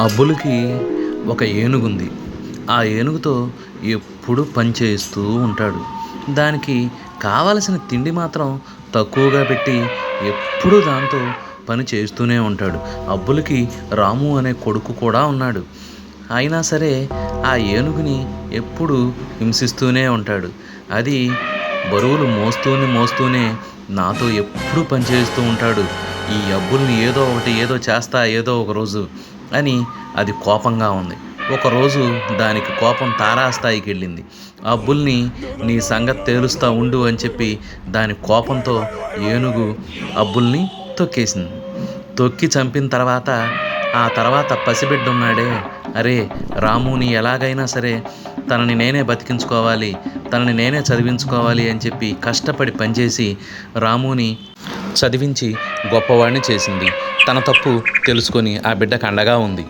అబ్బులకి ఒక ఏనుగుంది. ఆ ఏనుగుతో ఎప్పుడు పని చేస్తూ ఉంటాడు. దానికి కావలసిన తిండి మాత్రం తక్కువగా పెట్టి ఎప్పుడూ దాంతో పని చేస్తూనే ఉంటాడు. అబ్బులకి రాము అనే కొడుకు కూడా ఉన్నాడు. అయినా సరే ఆ ఏనుగుని ఎప్పుడు హింసిస్తూనే ఉంటాడు. అది బరువులు మోస్తూనే మోస్తూనే నాతో ఎప్పుడు పనిచేస్తూ ఉంటాడు. ఈ అబ్బుల్ని ఏదో ఒకటి ఏదో చేస్తా ఏదో ఒక రోజు. అని అది కోపంగా ఉంది. ఒకరోజు దానికి కోపం తారాస్థాయికి వెళ్ళింది ఆ అబ్బుల్ని నీ సంగతి తేలుస్తా ఉండు అని చెప్పి దాని కోపంతో ఏనుగు అబ్బుల్ని తొక్కేసింది. తొక్కి చంపిన తర్వాత ఆ తర్వాత పసిబిడ్డ ఉన్నాడే అరే రాముని ఎలాగైనా సరే తనని నేనే బతికించుకోవాలి తనని నేనే చదివించుకోవాలి అని చెప్పి కష్టపడి పనిచేసి రాముని చదివించి గొప్పవాడిని చేసింది. తన తప్పు తెలుసుకొని ఆ బిడ్డకు అండగా ఉంది.